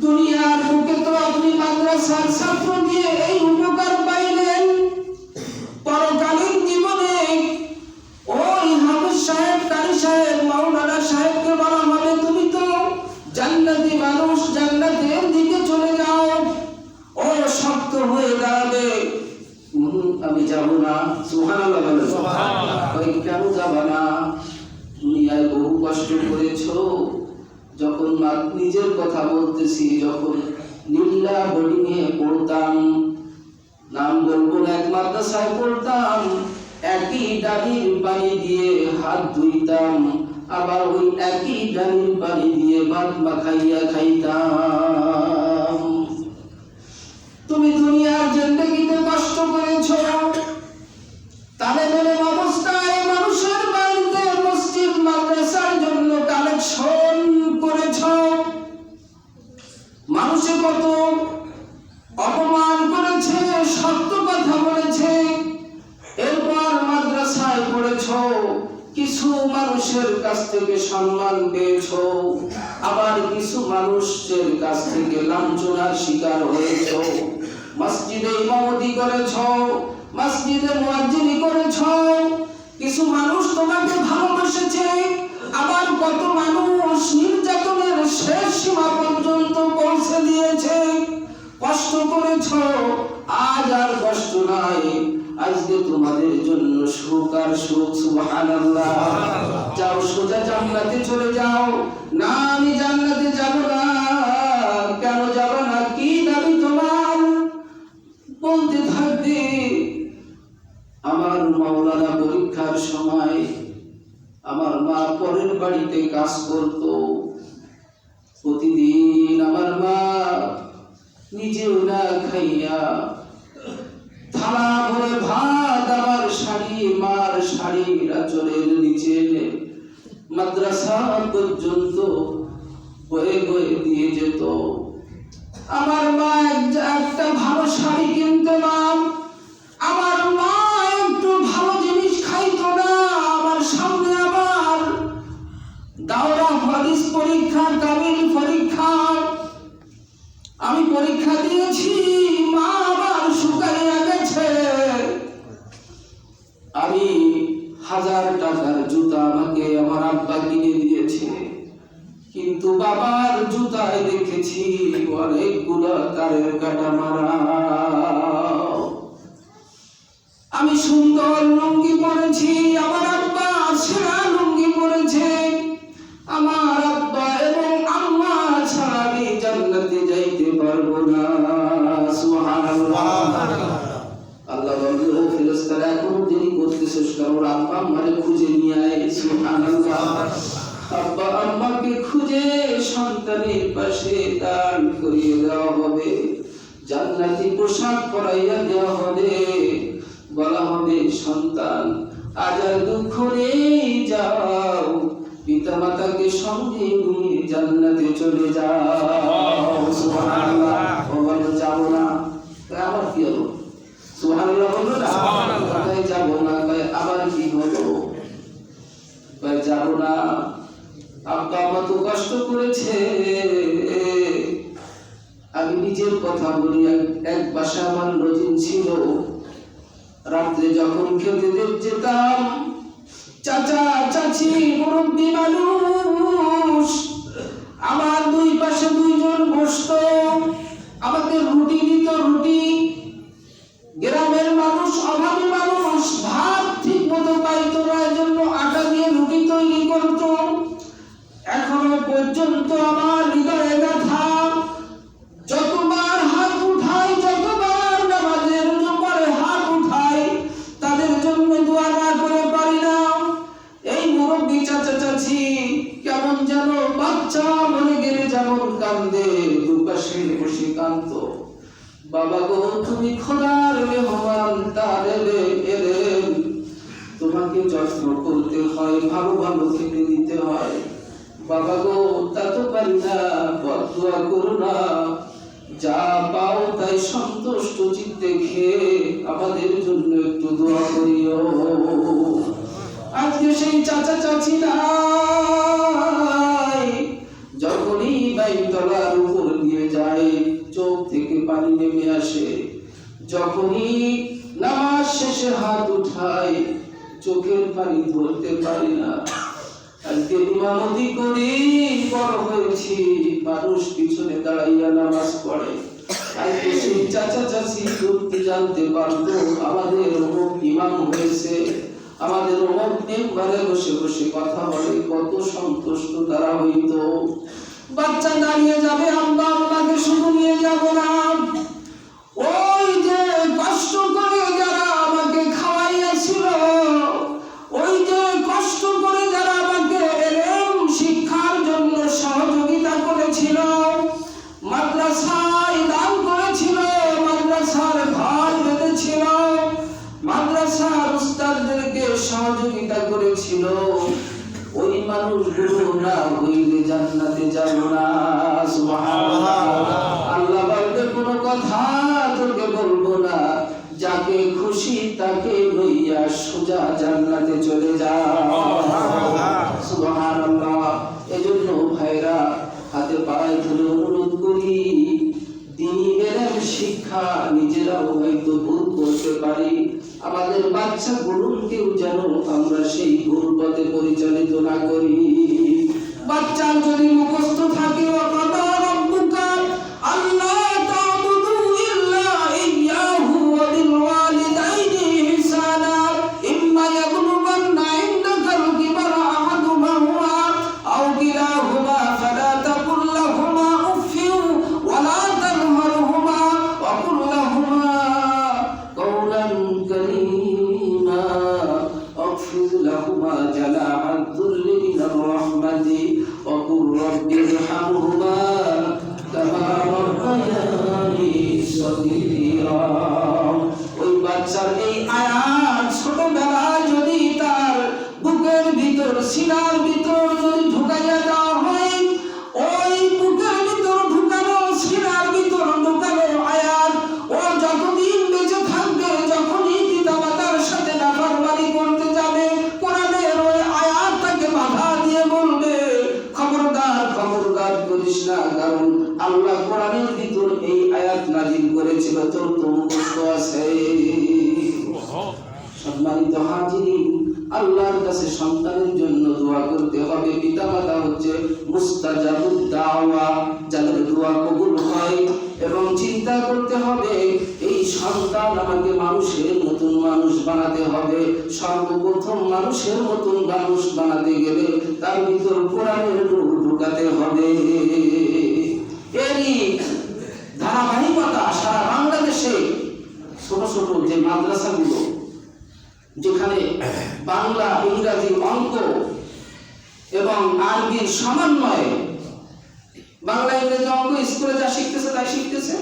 দুনিয়ার বুকে তো আপনি মাদ্রাসার ছাত্র দিয়ে এই উপকার পাইলেন পরকালীন জীবনে ওই হাফিজ সাহেব কারি সাহেব মাওলানা সাহেবকে বলা হবে তুমি তো জান্নাতি মানুষ জান্নাতের দিকে চলে যাও ও শক্ত হয়ে দাঁড়াবে উম, আমি যাব না সুবহানাল্লাহ বলে ওই কেন যাবা না দুনিয়ায় বহু কষ্ট করেছ যখন মা- নিজের কথা বলতেছি, যখন নীলা বডি নিয়ে পড়তাম, নাম বলব না, এক মাদ্রাসায় পড়তাম, একই ডালির পানি দিয়ে হাত ধুইতাম, আবার ওই একই ডালির পানি দিয়ে ভাত মাখাইয়া খাইতাম। তুমি দুনিয়ার জিন্দগিতে কষ্ট করেছ আবার কিছু মানুষের কাছ থেকে লাঞ্ছনার শিকার হয়েছ। মসজিদে ইমামতি করেছ, মসজিদে মুয়াজ্জিনি করেছ। কিছু মানুষ তোমাকে ভালোবেসেছে, আবার কত মানুষ নির্যাতনের শেষ সীমা পর্যন্ত পৌঁছে দিয়েছে। কষ্ট করেছ, আজ আর কষ্ট নাই। আজকে তোমাদের জন্য সুখ আর সুখ সুবহানাল্লাহ। যাও সোজা জান্নাতে চলে যাও। না আমি জান্নাতে যাব না। কেন যাব না? কি দাবি তোমার? বলতে থাকবে। আমার মাওলানা পরীক্ষার সময় আমার মা পরের বাড়িতে কাজ করত। প্রতিদিন আমার মা নিজেও না খাইয়া থালা ভরে ভাত আমার শাড়ি, মার শাড়ির নিচে মাদ্রাসা পর্যন্ত বয়ে বয়ে দিয়ে যেত। আমার মা একটা ভালো শাড়ি আমার মা একটু ভালো জিনিস খাইতো না, আমার সামনে আবার দাওরা হাদিস পরীক্ষা কাবিল পরীক্ষা। আমি পরীক্ষা দিয়েছি, মা আবার শুকাইয়া গেছে আমি হাজার টাকার জুতা আমাকে আমার আব্বা কিনে দিয়েছে। কিন্তু বাবার জুতায় দেখেছি অনেকগুলো তারের কাটা মারা। আমি সুন্দর লুঙ্গি পরেছি আমার আব্বা সেরা লুঙ্গি পরেছে। আমার আব্বা এবং আম্মা ছাড়া আমি জান্নাতে যাইতে পারব না। সুবহানাল্লাহ। আল্লাহ বলবে ও ফেরেশতারা এখনও ওর আব্বা আম্মারে খুঁজে নিয়ে আয় আব্বা আম্মাকে খুঁজে সন্তানের পাশে দান করিয়ে দেওয়া হবে জান্নাতি পোশাক পরাইয়া দেওয়া হবে। বলা হবে সন্তান আজ আর দুঃখ নেই যাও। পিতা মাতাকে সঙ্গে নিয়ে জান্নাতে চলে যাও। যাব না। তা আবার কি হলো? সুবহানাল্লাহ বলল না? কয় যাব না কয় আবার কি হলো কয় যাব না। আব্বা আমা তো কষ্ট করেছে। আমি নিজের কথা বলি, এক- বাসা আমার লজিং ছিল। রাত্রে যখন খেতে যেতাম, চাচা, চাচি, মুরব্বী মানুষ, আমার দুই পাশে দুইজন বসতো। আমাকে রুটি দিত, রুটি বাবা গো, তুমি খোদার মেহমান, তার এলে এলেন তোমাকে যত্ন করতে হয় ভালো ভালো খেতে দিতে হয়। বাবা গো, তা তো পারি না বদুয়া করো না। যা পাও তাই সন্তুষ্ট চিত্তে খেয়ে আমাদের জন্য একটু দোয়া করিও। আজকে সেই চাচা চাচি না যখনই নামাজ শেষে হাত উঠাই চোখের পানি ধরতে পারি না। আজকে ইমামতি করি বড় হয়েছি, মানুষ পিছনে দাঁড়াইয়া নামাজ পড়ে। আজকে সেই চাচা চাচি করতে জানতে পারতো, আমাদের অমুক ইমাম হয়েছে। আমাদের অমুক মেম্বারে বসে বসে কথা বলে, কত সন্তুষ্ট তারা হইতো। বাচ্চা দাঁড়িয়ে যাবে আব্বা আম্মাকে শুধু নিয়ে যাব না। ওই যে কষ্ট করে যারা আমাকে খাওয়াইয়াছিল, ওই যে কষ্ট করে যারা আমাকে শিক্ষার জন্য সহযোগিতা করেছিল, মাদ্রাসায় দান করেছিল, মাদ্রাসার ঘর বেঁধেছিল, মাদ্রাসার উস্তাদদেরকে সহযোগিতা করেছিল। ওই মানুষগুলো যাব না আল্লাহ বলবে কোনো কথা তোকে বলব না। যাকে খুশি তাকে লইয়া সোজা জান্নাতে চলে যা। সুবহানাল্লাহ। এজন্য ভাইরা হাতে পায়ে ধরে অনুরোধ করি দিনী এলেম শিক্ষা নিজেরাও হয়তো ভুল করতে পারি। আমাদের বাচ্চা গুরুকেও যেন আমরা সেই ভুল পথে পরিচালিত না করি। বাচ্চার যদি মুখস্থ থাকে رب ارحمهما كما ربياني صغيرا. করেছিল মুখস্থ আছে সম্মানিত হাজিরিন আল্লাহর কাছে সন্তানের জন্য দোয়া করতে হবে। পিতামাতা হচ্ছে মুস্তাজাবুদ দাওয়া যাদের দোয়া কবুল হয় এবং চিন্তা করতে হবে এই সন্তান আমাকে মানুষের মতন মানুষ বানাতে হবে। সর্বপ্রথম মানুষের মতন মানুষ বানাতে গেলে তার ভিতর কোরআনের নূর ঢুকাতে হবে। এরই ধারাবাহিকতা সারা বাংলাদেশে ছোট ছোট যে মাদ্রাসাগুলো, যেখানে বাংলা, ইংরাজি অঙ্ক এবং আরবির সমন্বয়ে বাংলা, ইংরেজি অঙ্ক স্কুলে যা শিখতেছে তাই শিখতেছে।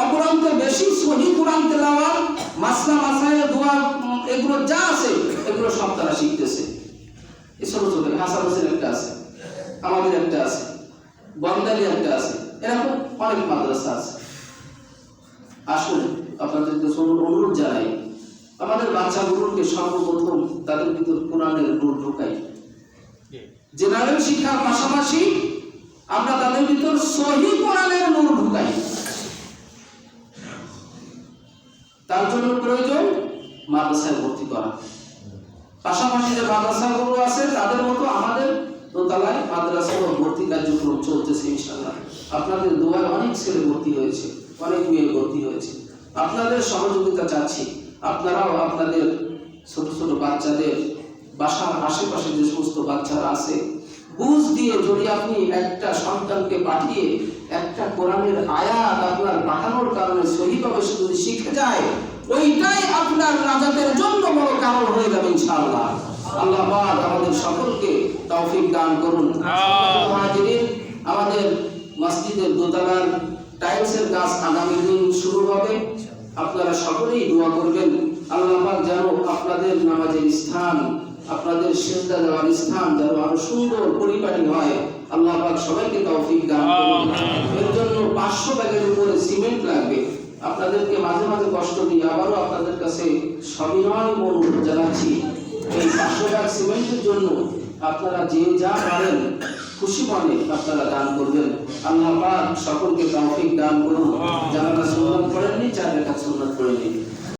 অপরন্ত বেশি সহি কোরআন তেলাওয়াত, মাসলা মাসায় দোয়া, এগুলো যা আছে, এগুলো সব তারা শিখতেছে। এই ছোট ছোট, হাসান হোসেন একটা আছে, আমাদের একটা আছে বন্দালি একটা আছে। অনেক মাদ্রাসা আছে। আসুন আপনাদেরকে অনু- অনুরোধ জানাই, আমাদের বাচ্চাগুলোকে সর্বপ্রথম তাদের ভিতর কোরআনের নূর ঢুকাই। জেনারেল শিক্ষার পাশাপাশি আমরা তাদের ভিতর সহি কোরআনের নূর ঢুকাই। তার জন্য প্রয়োজন মাদ্রাসায় ভর্তি করা। পাশাপাশি যে মাদ্রাসাগুলো আছে, তাদের মতো আমাদের দোতলায় মাদ্রাসা ভর্তি কার্যক্রম চলতেছে ইনশাল্লাহ আপনাদের দোয়ায় অনেক ছেলে ভর্তি হয়েছে, অনেক মেয়ে ভর্তি হয়েছে। আপনাদের সহযোগিতা চাচ্ছি। আপনারাও আপনাদের ছোট ছোট বাচ্চাদের বাসার আশেপাশে যে সমস্ত বাচ্চারা আছে, বুঝ দিয়ে যদি আপনি একটা সন্তানকে পাঠিয়ে একটা কোরআনের আয়াত আপনার পাঠানোর কারণে সহিভাবে সে যদি শিখে যায়, ওইটাই আপনার নাজাতের জন্য বড় কারণ হয়ে যাবে ইনশাআল্লাহ। আল্লাহ আমাদের সকলকে তৌফিক দান করুন। মসজিদের দোতলার টাইলসের কাজ আগামী দিন শুরু হবে। আপনারা সকলেই দোয়া করবেন, আল্লাহ পাক যেন আপনাদের নামাজের স্থান, আপনাদের সেজদা দেওয়ার স্থান যেন আরও সুন্দর পরিপাটি হয়। আল্লাহ পাক সবাইকে তৌফিক দান করুন। এর জন্য পাঁচশো ব্যাগের উপরে সিমেন্ট লাগবে। আপনাদেরকে মাঝে মাঝে কষ্ট দিই আবারও আপনাদের কাছে সবিনয় অনুরোধ জানাচ্ছি। এই পাঁচশো ব্যাগ সিমেন্টের জন্য আপনারা যে যা পারেন খুশি মনে আপনারা দান করবেন। আল্লাহ পাক সকলকে তৌফিক দান করুন। যারা সুন্নাত করেননি রেখা সুন্নাত নিতে